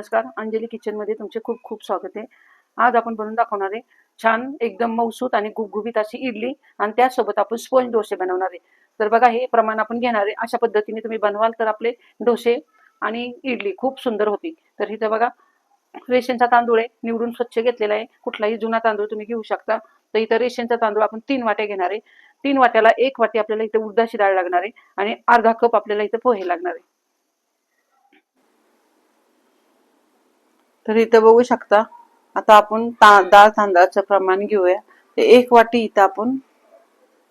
नमस्कार. अंजली किचनमध्ये तुमचे खूप खूप स्वागत आहे. आज आपण बनवून दाखवणार आहे छान एकदम मौसूत आणि गुबगुबीत अशी इडली आणि त्यासोबत आपण स्पंज डोसे बनवणार आहे. तर बघा हे प्रमाण आपण घेणार आहे. अशा पद्धतीने तुम्ही बनवाल तर आपले डोसे आणि इडली खूप सुंदर होती तर इथं बघा रेशनचा तांदूळ आहे निवडून स्वच्छ घेतलेला आहे. कुठलाही जुना तांदूळ तुम्ही घेऊ शकता. तर इथं रेशनचा तांदूळ आपण तीन वाट्या घेणार आहे. तीन वाट्याला एक वाटी आपल्याला इथं उडदाची डाळ लागणार आहे आणि अर्धा कप आपल्याला इथं पोहे लागणार आहे. तर इथं बघू शकता आता आपण ता डाळ तांदळाचं प्रमाण घेऊया. एक वाटी इथं आपण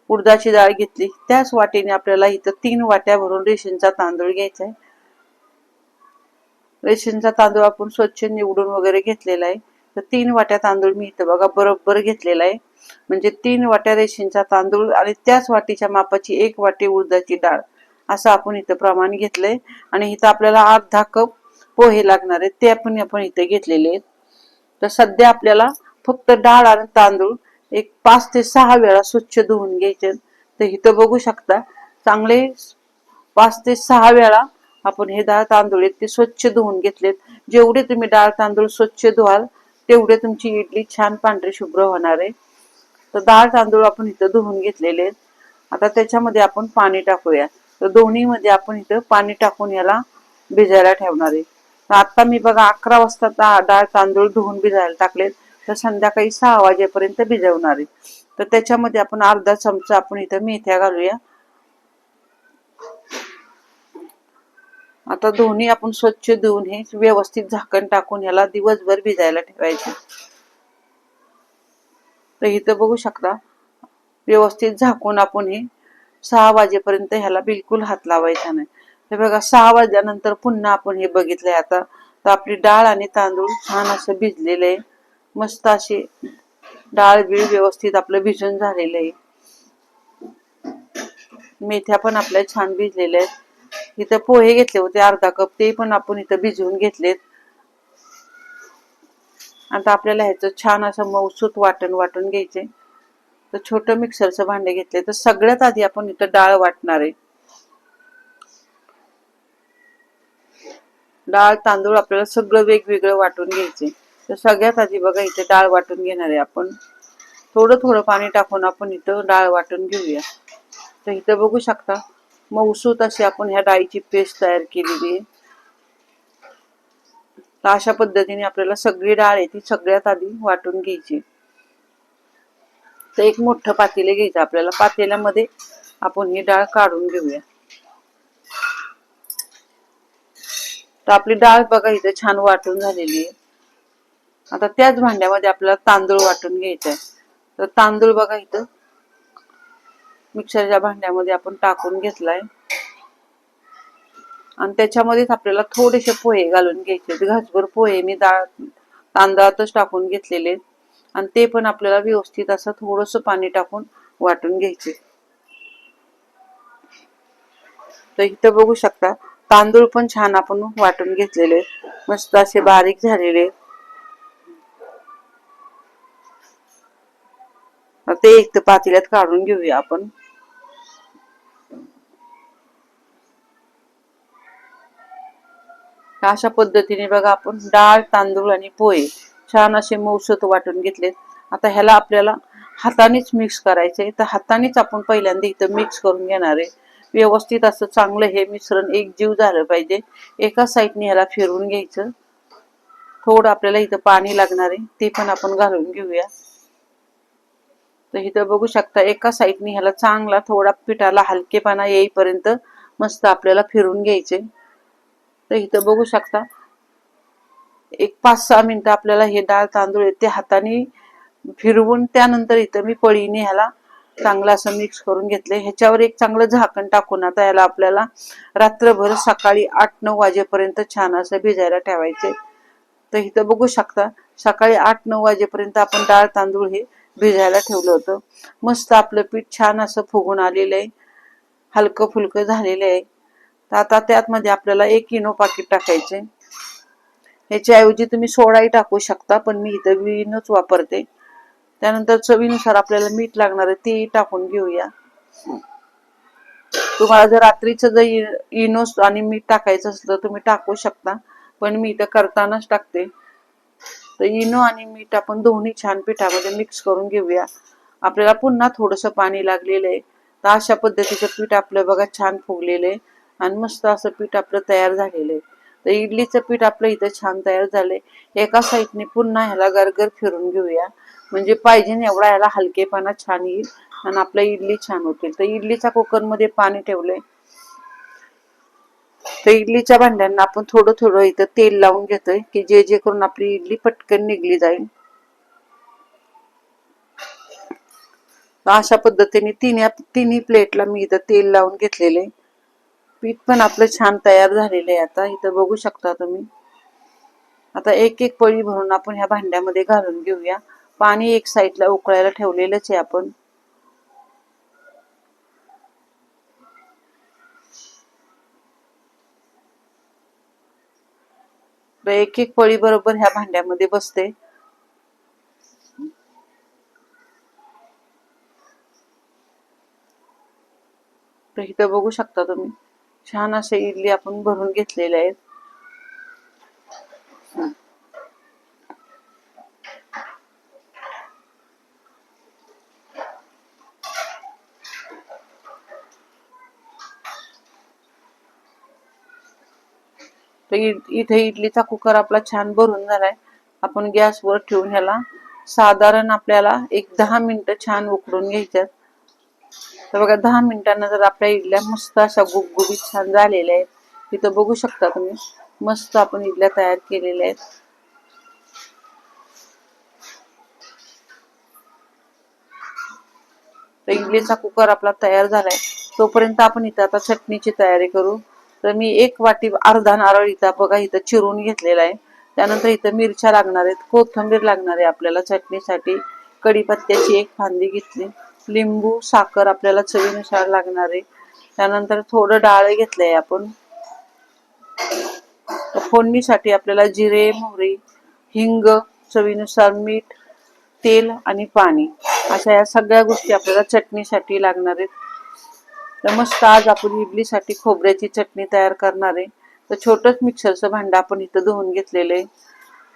उडदाची डाळ घेतली. त्याच वाटीने आपल्याला इथं तीन वाट्या भरून रेशनचा तांदूळ घ्यायचा आहे. रेशनचा तांदूळ आपण स्वच्छ निवडून वगैरे घेतलेला आहे. तर तीन वाट्या तांदूळ मी इथं बघा बरोबर घेतलेला आहे. म्हणजे तीन वाट्या रेशनचा तांदूळ आणि त्याच वाटीच्या मापाची एक वाटी उडदाची डाळ. असं आपण इथं प्रमाण घेतलंय. आणि इथं आपल्याला अर्धा कप पोहे लागणार आहेत ते आपण आपण इथे घेतलेले आहेत. तर सध्या आपल्याला फक्त डाळ आणि तांदूळ एक पाच ते सहा वेळा स्वच्छ धुवून घ्यायचे तर इथं बघू शकता चांगले पाच ते सहा वेळा आपण हे डाळ तांदूळ आहेत ते स्वच्छ धुवून घेतलेत. जेवढे तुम्ही डाळ तांदूळ स्वच्छ धुवाल तेवढे तुमची इडली छान पांढरी शुभ्र होणार आहे. तर डाळ तांदूळ आपण इथं धुवून घेतलेले आहेत. आता त्याच्यामध्ये आपण पाणी टाकूया. तर दोन्हीमध्ये आपण इथं पाणी टाकून याला भिजायला ठेवणार आहे. तर आता मी बघा अकरा वाजता डाळ तांदूळ धुवून भिजायला टाकलेत. तर संध्याकाळी सहा वाजेपर्यंत भिजवणार आहे. तर त्याच्यामध्ये आपण अर्धा चमचा आपण इथं मेथ्या घालूया. आता दोन्ही आपण स्वच्छ धुवून हे व्यवस्थित झाकण टाकून ह्याला दिवसभर भिजायला ठेवायचे. तर इथं बघू शकता व्यवस्थित झाकून आपण हे सहा वाजेपर्यंत ह्याला बिलकुल हात लावायचा नाही. हे बघा सहा वाजल्यानंतर पुन्हा आपण हे बघितलंय आता. तर आपली डाळ आणि तांदूळ छान असं भिजलेलं आहे. मस्त अशी डाळ बीळ व्यवस्थित आपलं भिजून झालेलं आहे. मेथ्या पण आपल्या छान भिजलेल्या आहेत. इथं पोहे घेतले होते अर्धा कप. ते पण आपण इथं भिजवून घेतलेत. आता आपल्याला ह्याचं छान असं मौसूत वाटण वाटून घ्यायचे तर छोटं मिक्सरचं भांडे घेतले तर सगळ्यात आधी आपण इथं डाळ वाटणार आहे. डाळ तांदूळ आपल्याला सगळं वेगवेगळं वाटून घ्यायचे. तर सगळ्यात आधी बघा इथे डाळ वाटून घेणार आहे आपण. थोडं थोडं पाणी टाकून आपण इथं डाळ वाटून घेऊया. तर इथं बघू शकता मऊसूत अशी आपण ह्या डाळीची पेस्ट तयार केलेली आहे. तर अशा पद्धतीने आपल्याला सगळी डाळ आहे ती सगळ्यात आधी वाटून घ्यायची. तर एक मोठं पातेले घ्यायचं आपल्याला. पातेल्यामध्ये आपण ही डाळ काढून घेऊया. तर आपली डाळ बघा इथे छान वाटून झालेली आहे. आता त्याच भांड्यामध्ये आपल्याला तांदूळ वाटून घ्यायचा आहे तर तांदूळ बघा इथं. मिक्सरच्या भांड्यामध्ये आपण टाकून घेतलाय. आणि त्याच्यामध्येच आपल्याला थोडेसे पोहे घालून घ्यायचे घासभर पोहे मी डाळ तांदळातच टाकून घेतलेले आणि ते पण आपल्याला व्यवस्थित असं थोडस पाणी टाकून वाटून घ्यायचे तर इथं बघू शकता तांदूळ पण छान आपण वाटून घेतलेले मस्त असे बारीक झालेले ते एक तर पातेल्यात काढून घेऊया आपण. अशा पद्धतीने बघा आपण डाळ तांदूळ आणि पोहे छान असे मौसत वाटून घेतलेत. आता ह्याला आपल्याला हातानेच मिक्स करायचे तर हातानेच आपण पहिल्यांदा इथं मिक्स करून घेणार आहे. व्यवस्थित असं चांगलं हे मिश्रण एक जीव झालं पाहिजे. एका साईडने ह्याला फिरवून घ्यायचं. थोडं आपल्याला इथं पाणी लागणार आहे ते पण आपण घालून घेऊया. तर इथं बघू शकता एका साईडने ह्याला चांगला थोडा पिठाला हलकेपणा येईपर्यंत मस्त आपल्याला फिरून घ्यायचे. तर इथं बघू शकता एक पाच सहा मिनिटं आपल्याला हे डाळ तांदूळ आहे ते हाताने फिरवून त्यानंतर इथं मी पळीने ह्याला चांगलं असं मिक्स करून घेतले ह्याच्यावर एक चांगलं झाकण टाकून आता याला आपल्याला रात्रभर सकाळी आठ नऊ वाजेपर्यंत छान असं भिजायला ठेवायचे तर इथं बघू शकता सकाळी आठ नऊ वाजेपर्यंत आपण डाळ तांदूळ हे भिजायला ठेवलं होतं. मस्त आपलं पीठ छान असं फुगून आलेलं आहे. हलकं फुलकं झालेलं आहे. तर आता त्यातमध्ये आपल्याला एक इनो पाकिट टाकायचे ह्याच्याऐवजी तुम्ही सोडाही टाकू शकता पण मी इथं विनच वापरते. त्यानंतर चवीनुसार आपल्याला मीठ लागणार आहे ते टाकून घेऊया. तुम्हाला जर रात्रीचं जर इनो आणि मीठ टाकायचं असलं तर तुम्ही टाकू शकता. पण मी इथं करतानाच टाकते. तर इनो आणि मीठ आपण दोन्ही छान पिठामध्ये मिक्स करून घेऊया. आपल्याला पुन्हा थोडंसं पाणी लागलेलं आहे. तर अशा पद्धतीचं पीठ आपलं बघा छान फुगलेलं आहे. आणि मस्त असं पीठ आपलं तयार झालेलं आहे. तर इडलीचं पीठ आपलं इथं छान तयार झालंय. एका साईडने पुन्हा ह्याला गरगर फिरून घेऊया. म्हणजे पाहिजे एवढा याला हलकेपणा छान येईल आणि आपलं इडली छान होतील. तर इडलीच्या कुकरमध्ये पाणी ठेवलंय. तर इडलीच्या भांड्यांना आपण थोडं थोडं इथं तेल लावून घेतोय की जे जे करून आपली इडली पटकन निघली जाईल. अशा पद्धतीने तिन्ही तिन्ही प्लेटला मी इथं तेल लावून घेतलेले पीठ पण आपलं छान तयार झालेलं आहे आता. इथं बघू शकता तुम्ही. आता एक एक पळी भरून आपण ह्या भांड्यामध्ये घालून घेऊया. पाणी एक साईडला उकळायला ठेवलेलंच आहे आपण. एक एक पळी बरोबर ह्या भांड्यामध्ये बसते. तर इथं बघू शकता तुम्ही छान असे इडली आपण भरून घेतलेले आहेत. तर इथे इडलीचा कुकर आपला छान भरून झालाय. आपण गॅसवर ठेवून ह्याला साधारण आपल्याला एक दहा मिनिटं छान उकडून घ्यायच्यात. तर बघा दहा मिनिटांना जर आपल्या इडल्या मस्त अशा गुबगुबीत छान झालेल्या आहेत. इथं बघू शकता तुम्ही मस्त आपण इडल्या तयार केलेल्या आहेत. तर इडलीचा कुकर आपला तयार झालाय. तोपर्यंत आपण इथं आता चटणीची तयारी करू. तर मी एक वाटी अर्धा नारळ इथं बघा इथं चिरून घेतलेला आहे. त्यानंतर इथं मिरच्या लागणार आहेत. कोथिंबीर लागणार आहे आपल्याला चटणीसाठी. कढीपत्त्याची एक फांदी घेतली. लिंबू साखर आपल्याला चवीनुसार लागणार आहे. त्यानंतर थोडं डाळ घेतलंय आपण. फोडणीसाठी आपल्याला जिरे मोहरी हिंग चवीनुसार मीठ तेल आणि पाणी. अशा या सगळ्या गोष्टी आपल्याला चटणीसाठी लागणार आहेत. तर मस्त आज आपण इडलीसाठी खोबऱ्याची चटणी तयार करणार आहे. तर छोटंच मिक्सरचं भांडं आपण इथं धुवून घेतलेलं आहे.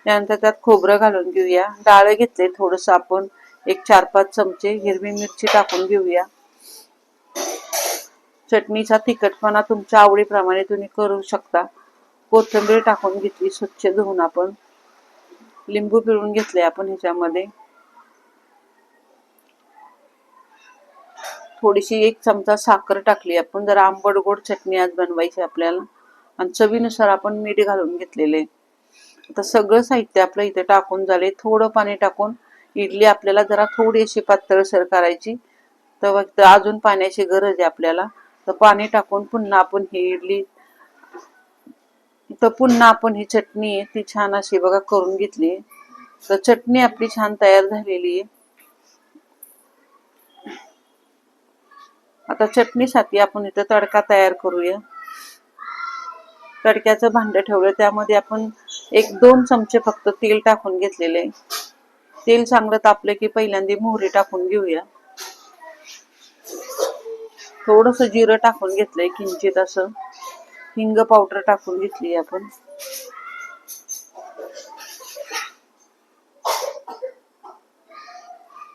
त्यानंतर त्यात खोबरं घालून घेऊया. डाळ घेतले थोडंसं आपण. एक चार पाच चमचे हिरवी मिरची टाकून घेऊया. चटणीचा तिखटपणा तुमच्या आवडीप्रमाणे तुम्ही करू शकता. कोथिंबीर टाकून घेतली स्वच्छ धुवून आपण. लिंबू पिळून घेतले आपण ह्याच्यामध्ये. थोडीशी एक चमचा साखर टाकली. आपण जरा आंबट गोड चटणी आज बनवायची आपल्याला. आणि चवीनुसार आपण मीठ घालून घेतलेले. आता सगळं साहित्य आपलं इथे टाकून झाले. थोडं पाणी टाकून इडली आपल्याला जरा थोडी अशी पातळसर करायची. तर अजून पाण्याची गरज आहे आपल्याला. तर पाणी टाकून पुन्हा आपण ही इडली तर पुन्हा आपण ही चटणी ती छान अशी बघा करून घेतली. तर चटणी आपली छान तयार झालेली आहे. आता चटणीसाठी आपण इथं तडका तयार करूया. तडक्याचं भांड ठेवलं त्यामध्ये आपण एक दोन चमचे फक्त तेल टाकून घेतलेले आहे. तेल चांगलं तापलं की पहिल्यांदा मोहरी टाकून घेऊया. थोडस जिरं टाकून घेतलंय किंचित असं. हिंग पावडर टाकून घेतली आपण.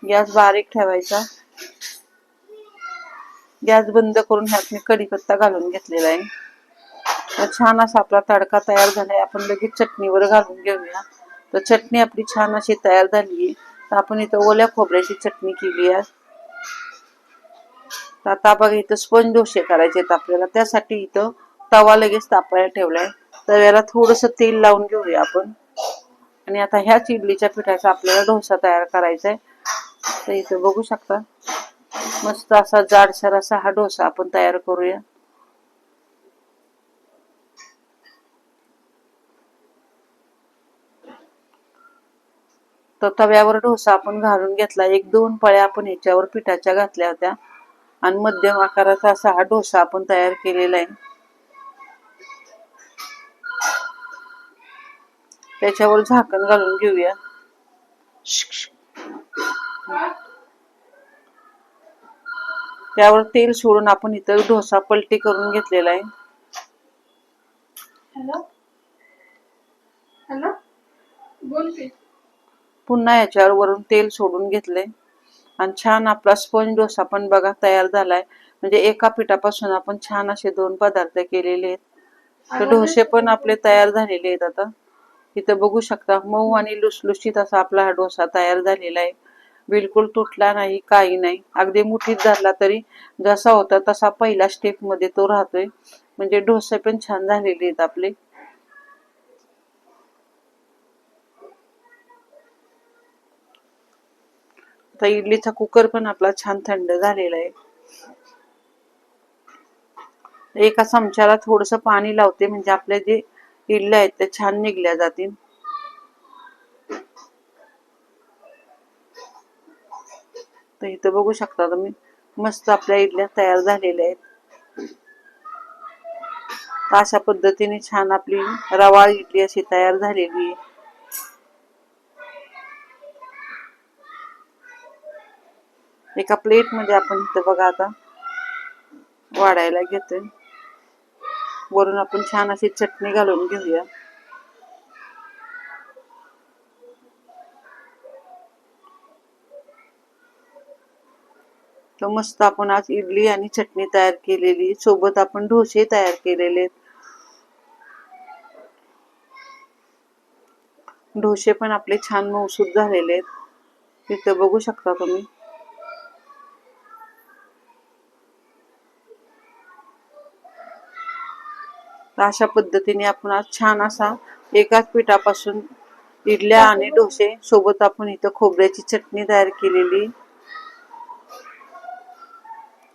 गॅस बारीक ठेवायचा. गॅस बंद करून ह्यात मी कढीपत्ता घालून घेतलेला आहे. तर छान असा आपला तडका तयार झालाय. आपण लगेच चटणीवर घालून घेऊया. तर चटणी आपली छान अशी तयार झाली आहे. तर आपण इथं ओल्या खोबऱ्याची चटणी केली आहे. तर आता बघा इथं स्पंज डोसे करायचे आहेत आपल्याला. त्यासाठी इथं तवा लगेच तापायला ठेवलाय. तव्याला थोडस तेल लावून घेऊया आपण. आणि आता ह्याच इडलीच्या पिठाचा आपल्याला डोसा तयार करायचा आहे तर इथं बघू शकता. मस्त असा जाडसर असा हा डोसा आपण तयार करूया. तर तव्यावर डोसा आपण घालून घेतला. एक दोन पळ्या आपण ह्याच्यावर पिठाच्या घातल्या होत्या. आणि मध्यम आकाराचा असा हा डोसा आपण तयार केलेला आहे. त्याच्यावर झाकण घालून घेऊया. त्यावर तेल सोडून आपण इथं डोसा पलटी करून घेतलेला आहे. पुन्हा याच्यावर वरून तेल सोडून घेतले आणि छान आपला स्पंज डोसा पण बघा तयार झालाय. म्हणजे एका पिठापासून आपण छान असे दोन पदार्थ केलेले आहेत. तर डोसे पण आपले तयार झालेले आहेत आता. इथं बघू शकता मऊ आणि लुसलुशीत असा आपला हा डोसा तयार झालेला आहे. बिलकुल तुटला नाही काही नाही. अगदी मुठीत धरला तरी जसा होता तसा पहिल्या स्टेपमध्ये तो राहतोय. म्हणजे डोसे पण छान झालेले आहेत आपले. आता इडलीचा कुकर पण आपला छान थंड झालेला आहे. एका चमच्याला थोडस पाणी लावते म्हणजे आपल्या जे इडल्या आहेत त्या छान निघल्या जातील. तर इथं बघू शकता तुम्ही. मस्त आपल्या इडल्या तयार झालेल्या आहेत. अशा पद्धतीने छान आपली रवा इडली अशी तयार झालेली आहे. एका प्लेटमध्ये आपण इथं बघा आता वाढायला घेतोय. वरून आपण छान अशी चटणी घालून घेऊया. तर मस्त आपण आज इडली आणि चटणी तयार केलेली. सोबत आपण डोसे तयार केलेले. डोसे पण आपले छान मौसूद झालेले आहेत. तिथं बघू शकता तुम्ही. अशा पद्धतीने आपण आज छान असा एकाच पिठापासून इडल्या आणि डोसे सोबत आपण इथं खोबऱ्याची चटणी तयार केलेली.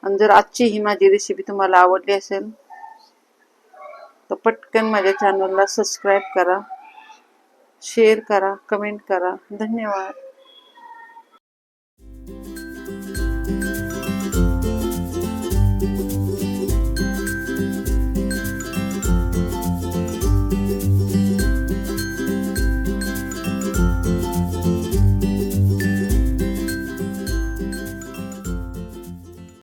आणि जर आजची ही माझी रेसिपी तुम्हाला आवडली असेल तर पटकन माझ्या चॅनलला सबस्क्राईब करा शेअर करा कमेंट करा. धन्यवाद.